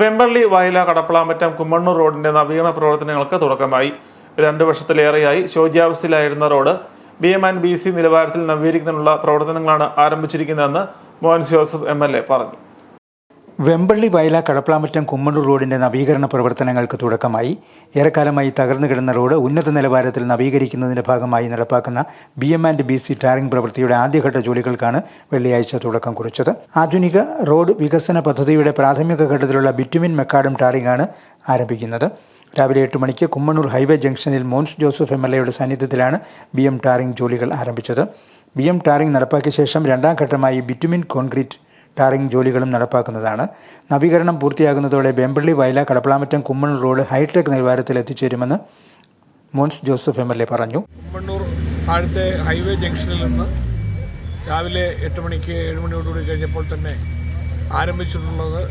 വെമ്പള്ളി വയല കടപ്പളാമറ്റം കുമ്മണ്ണൂർ റോഡിന്റെ നവീകരണ പ്രവർത്തനങ്ങൾക്ക് തുടക്കമായി. രണ്ട് വർഷത്തിലേറെയായി ശോച്യാവസ്ഥയിലായിരുന്ന road B M and B C നിലവാരത്തിൽ നവീകരിക്കുന്നതിനുള്ള പ്രവർത്തനങ്ങളാണ് ആരംഭിച്ചിരിക്കുന്നതെന്ന് Mohan Joseph M L A പറഞ്ഞു. വെമ്പള്ളി വയല കടപ്പളാമറ്റം കുമ്മണ്ണൂർ റോഡിന്റെ നവീകരണ പ്രവർത്തനങ്ങൾക്ക് തുടക്കമായി. ഏറെക്കാലമായി തകർന്നു കിടന്ന റോഡ് ഉന്നത നിലവാരത്തിൽ നവീകരിക്കുന്നതിന്റെ ഭാഗമായി നടപ്പാക്കുന്ന B M and B C tarring പ്രവൃത്തിയുടെ ആദ്യഘട്ട ജോലികൾക്കാണ് വെള്ളിയാഴ്ച തുടക്കം കുറിച്ചത്. ആധുനിക റോഡ് വികസന പദ്ധതിയുടെ പ്രാഥമിക ഘട്ടത്തിലുള്ള ബിറ്റുമിൻ മെക്കാഡം ടാറിംഗ് ആണ് ആരംഭിക്കുന്നത്. രാവിലെ എട്ട് മണിക്ക് കുമ്മണ്ണൂർ ഹൈവേ ജംഗ്ഷനിൽ മോൻസ് ജോസഫ് എം എൽ എയുടെ സാന്നിധ്യത്തിലാണ് ബി എം ടാറിംഗ് ജോലികൾ ആരംഭിച്ചത്. ബി എം ടാറിംഗ് നടപ്പാക്കിയ ശേഷം രണ്ടാം ഘട്ടമായി ബിറ്റുമിൻ കോൺക്രീറ്റ് ടാറിംഗ് ജോലികളും നടപ്പാക്കുന്നതാണ്. നവീകരണം പൂർത്തിയാകുന്നതോടെ Vempally Vayala Kadaplamattom Kummannoor road hi tech നിലവാരത്തിൽ എത്തിച്ചേരുമെന്ന് Mons Joseph M L A പറഞ്ഞു. കുമ്മണ്ണൂർ താഴത്തെ ഹൈവേ ജംഗ്ഷനിൽ നിന്ന് രാവിലെ എട്ട് മണിക്ക് ഏഴ് മണിയോടുകൂടി കഴിഞ്ഞപ്പോൾ തന്നെ ആരംഭിച്ചിട്ടുള്ളത്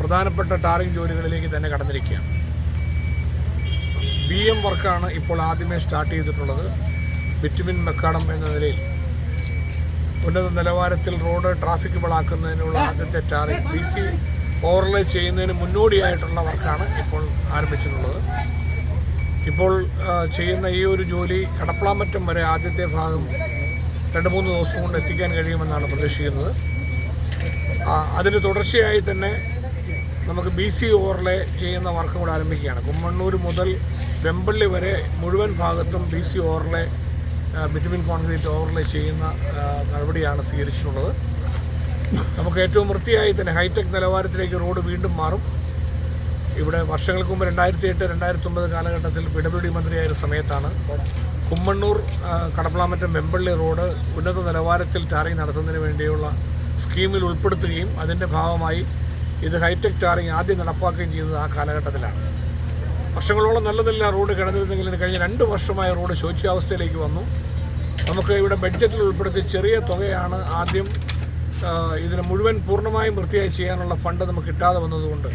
പ്രധാനപ്പെട്ട ടാറിംഗ് ജോലികളിലേക്ക് തന്നെ കടന്നിരിക്കുകയാണ്. ബി എം വർക്കാണ് ഇപ്പോൾ ആദ്യമേ സ്റ്റാർട്ട് ചെയ്തിട്ടുള്ളത്. ബിറ്റുമിൻ മെക്കാടം എന്ന നിലയിൽ ഉന്നത നിലവാരത്തിൽ റോഡ് ട്രാഫിക് ആക്കുന്നതിനുള്ള ആദ്യത്തെ ടാറിംഗ് ബി സി ഓവർലേ ചെയ്യുന്നതിന് മുന്നോടിയായിട്ടുള്ള വർക്കാണ് ഇപ്പോൾ ആരംഭിച്ചിട്ടുള്ളത്. ഇപ്പോൾ ചെയ്യുന്ന ഈ ഒരു ജോലി കടപ്പളാമറ്റം വരെ ആദ്യത്തെ ഭാഗം രണ്ട് മൂന്ന് ദിവസം കൊണ്ട് എത്തിക്കാൻ കഴിയുമെന്നാണ് പ്രതീക്ഷിക്കുന്നത്. അതിന് തുടർച്ചയായി തന്നെ നമുക്ക് ബി സി ഓവർലേ ചെയ്യുന്ന വർക്കും കൂടെ ആരംഭിക്കുകയാണ്. കുമ്മണ്ണൂർ മുതൽ വെമ്പള്ളി വരെ മുഴുവൻ ഭാഗത്തും B C overlay bitumen concrete overlay ചെയ്യുന്ന നടപടിയാണ് സ്വീകരിച്ചിട്ടുള്ളത്. നമുക്ക് ഏറ്റവും വൃത്തിയായി തന്നെ ഹൈടെക് നിലവാരത്തിലേക്ക് റോഡ് വീണ്ടും മാറും. ഇവിടെ വർഷങ്ങൾക്ക് മുമ്പ് രണ്ടായിരത്തി എട്ട് രണ്ടായിരത്തി ഒമ്പത് കാലഘട്ടത്തിൽ പി ഡബ്ല്യു ഡി മന്ത്രിയായ സമയത്താണ് കുമ്മണ്ണൂർ കടപ്പളാമറ്റം വെമ്പള്ളി റോഡ് ഉന്നത നിലവാരത്തിൽ ടാറിംഗ് നടത്തുന്നതിന് വേണ്ടിയുള്ള സ്കീമിൽ ഉൾപ്പെടുത്തുകയും അതിന്റെ ഭാഗമായി ഇത് ഹൈടെക് ടാറിംഗ് ആദ്യം നടപ്പാക്കുകയും ചെയ്തത് ആ കാലഘട്ടത്തിലാണ്. വർഷങ്ങളോളം നല്ലതല്ല റോഡ് കിടന്നിരുന്നെങ്കിലും കഴിഞ്ഞ രണ്ട് വർഷമായ റോഡ് ശോച്യാവസ്ഥയിലേക്ക് വന്നു. നമുക്ക് ഇവിടെ ബഡ്ജറ്റിൽ ഉൾപ്പെടുത്തി ചെറിയ തുകയാണ് ആദ്യം ഇതിനെ മുഴുവൻ പൂർണമായും വൃത്തിയായി ചെയ്യാനുള്ള ഫണ്ട് നമുക്ക് കിട്ടാതെ വന്നതുകൊണ്ട്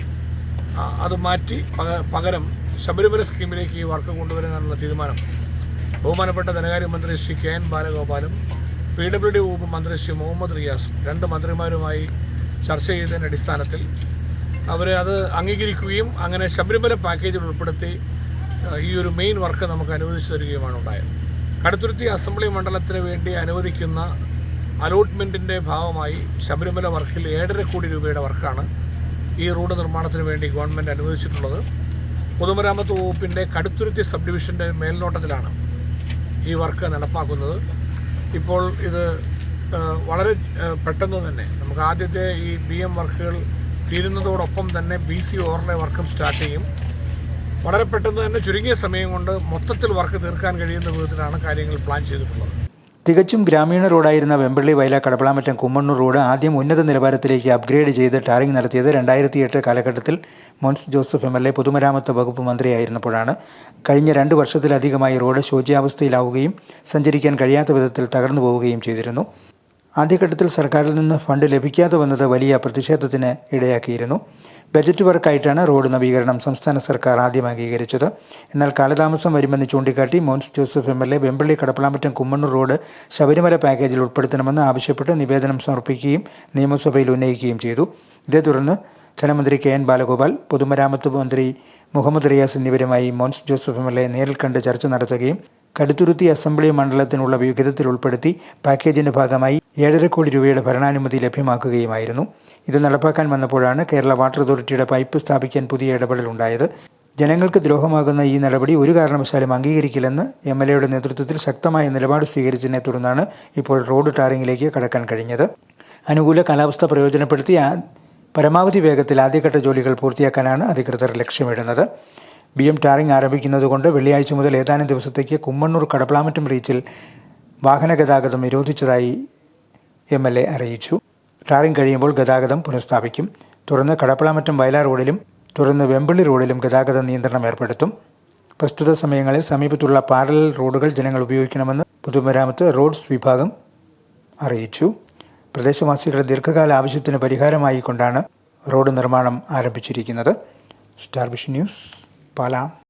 അത് മാറ്റി പകരം ശബരിമല സ്കീമിലേക്ക് ഈ വർക്ക് കൊണ്ടുവരാനുള്ള തീരുമാനം. ബഹുമാനപ്പെട്ട ധനകാര്യമന്ത്രി ശ്രീ കെ എൻ ബാലഗോപാലും പി ഡബ്ല്യു ഡി വകുപ്പ് മന്ത്രി ശ്രീ മുഹമ്മദ് റിയാസും രണ്ട് മന്ത്രിമാരുമായി ചർച്ച ചെയ്തതിന്റെ അടിസ്ഥാനത്തിൽ അവർ അത് അംഗീകരിക്കുകയും അങ്ങനെ ശബരിമല പാക്കേജിൽ ഉൾപ്പെടുത്തി ഈ ഒരു മെയിൻ വർക്ക് നമുക്ക് അനുവദിച്ചു തരികയുമാണ് ഉണ്ടായത്. കടുത്തുരുത്തി അസംബ്ലി മണ്ഡലത്തിന് വേണ്ടി അനുവദിക്കുന്ന അലോട്ട്മെന്റിന്റെ ഭാഗമായി ശബരിമല വർക്കിൽ ഏഴര കോടി രൂപയുടെ വർക്കാണ് ഈ റോഡ് നിർമ്മാണത്തിന് വേണ്ടി ഗവൺമെന്റ് അനുവദിച്ചിട്ടുള്ളത്. പൊതുമരാമത്ത് വകുപ്പിന്റെ കടുത്തുരുത്തി സബ് ഡിവിഷന്റെ മേൽനോട്ടത്തിലാണ് ഈ വർക്ക് നടപ്പാക്കുന്നത്. ഇപ്പോൾ ഇത് വളരെ പെട്ടെന്ന് തന്നെ നമുക്ക് ആദ്യത്തെ ഈ ബി എം വർക്കുകൾ തീരുന്നതോടൊപ്പം തന്നെ ബി സി ഓവർലേ വർക്കും സ്റ്റാർട്ട് ചെയ്യും. വളരെ പെട്ടെന്ന് തന്നെ ചുരുങ്ങിയ സമയം കൊണ്ട് മൊത്തത്തിൽ വർക്ക് തീർക്കാൻ കഴിയുന്ന വിധത്തിലാണ് കാര്യങ്ങൾ പ്ലാൻ ചെയ്തിട്ടുള്ളത്. തികച്ചും ഗ്രാമീണ റോഡായിരുന്ന വെമ്പള്ളി വയല കടപ്പളാമറ്റം കുമ്മണ്ണൂർ റോഡ് ആദ്യം ഉന്നത നിലവാരത്തിലേക്ക് അപ്ഗ്രേഡ് ചെയ്ത് ടാറിംഗ് നടത്തിയത് രണ്ടായിരത്തി എട്ട് കാലഘട്ടത്തിൽ Mons Joseph M L A പൊതുമരാമത്ത് വകുപ്പ് മന്ത്രിയായിരുന്നപ്പോഴാണ്. കഴിഞ്ഞ രണ്ട് വർഷത്തിലധികമായി റോഡ് ശോച്യാവസ്ഥയിലാവുകയും സഞ്ചരിക്കാൻ കഴിയാത്ത വിധത്തിൽ തകർന്നു പോവുകയും ചെയ്തിരുന്നു. ആദ്യഘട്ടത്തിൽ സർക്കാരിൽ നിന്ന് ഫണ്ട് ലഭിക്കാതെ വന്നത് വലിയ പ്രതിഷേധത്തിന് ഇടയാക്കിയിരുന്നു. ബജറ്റ് വർക്കായിട്ടാണ് റോഡ് നവീകരണം സംസ്ഥാന സർക്കാർ ആദ്യം അംഗീകരിച്ചത് എന്നാൽ കാലതാമസം വരുമെന്ന് ചൂണ്ടിക്കാട്ടി Mons Joseph M L A Vempally Kadappalamattam Kummannoor road Sabarimala പാക്കേജിൽ ഉൾപ്പെടുത്തണമെന്ന് ആവശ്യപ്പെട്ട് നിവേദനം സമർപ്പിക്കുകയും നിയമസഭയിൽ ഉന്നയിക്കുകയും ചെയ്തു. ഇതേ തുടർന്ന് ധനമന്ത്രി കെ എൻ ബാലഗോപാൽ പൊതുമരാമത്ത് മന്ത്രി മുഹമ്മദ് റിയാസ് എന്നിവരുമായി Mons Joseph M L A നേരിൽ കണ്ട് ചർച്ച നടത്തുകയും കടുത്തുരുത്തി അസംബ്ലി മണ്ഡലത്തിനുള്ള വിഹിതത്തിൽ ഉൾപ്പെടുത്തി പാക്കേജിന്റെ ഭാഗമായി ഏഴര കോടി രൂപയുടെ ഭരണാനുമതി ലഭ്യമാക്കുകയുമായിരുന്നു. ഇത് നടപ്പാക്കാൻ വന്നപ്പോഴാണ് കേരള വാട്ടർ അതോറിറ്റിയുടെ പൈപ്പ് സ്ഥാപിക്കാൻ പുതിയ ഇടപെടലുണ്ടായത് ജനങ്ങൾക്ക് ദ്രോഹമാകുന്ന ഈ നടപടി ഒരു കാരണവശാലും അംഗീകരിക്കില്ലെന്ന് എം എൽ എയുടെ നേതൃത്വത്തിൽ ശക്തമായ നിലപാട് സ്വീകരിച്ചതിനെ തുടർന്നാണ് ഇപ്പോൾ റോഡ് ടാറിംഗിലേക്ക് കടക്കാൻ കഴിഞ്ഞത്. അനുകൂല കാലാവസ്ഥ പ്രയോജനപ്പെടുത്തി പരമാവധി വേഗത്തിൽ ആദ്യഘട്ട ജോലികൾ പൂർത്തിയാക്കാനാണ് അധികൃതർ ലക്ഷ്യമിടുന്നത്. ബി എം ടാറിംഗ് ആരംഭിക്കുന്നതുകൊണ്ട് വെള്ളിയാഴ്ച മുതൽ ഏതാനും ദിവസത്തേക്ക് കുമ്മണ്ണൂർ കടപ്പളാമറ്റം റീച്ചിൽ വാഹന ഗതാഗതം നിരോധിച്ചതായി എം എൽ എ അറിയിച്ചു. ടാറിംഗ് കഴിയുമ്പോൾ ഗതാഗതം പുനഃസ്ഥാപിക്കും. തുടർന്ന് കടപ്പളാമറ്റം വയലാർ റോഡിലും തുടർന്ന് വെമ്പള്ളി റോഡിലും ഗതാഗത നിയന്ത്രണം ഏർപ്പെടുത്തും. പ്രസ്തുത സമയങ്ങളിൽ സമീപത്തുള്ള പാരലൽ റോഡുകൾ ജനങ്ങൾ ഉപയോഗിക്കണമെന്ന് പൊതുമരാമത്ത് റോഡ്സ് വിഭാഗം അറിയിച്ചു. പ്രദേശവാസികളുടെ ദീർഘകാല ആവശ്യത്തിന് പരിഹാരമായി കൊണ്ടാണ് റോഡ് നിർമ്മാണം ആരംഭിച്ചിരിക്കുന്നത്. Star vision news. para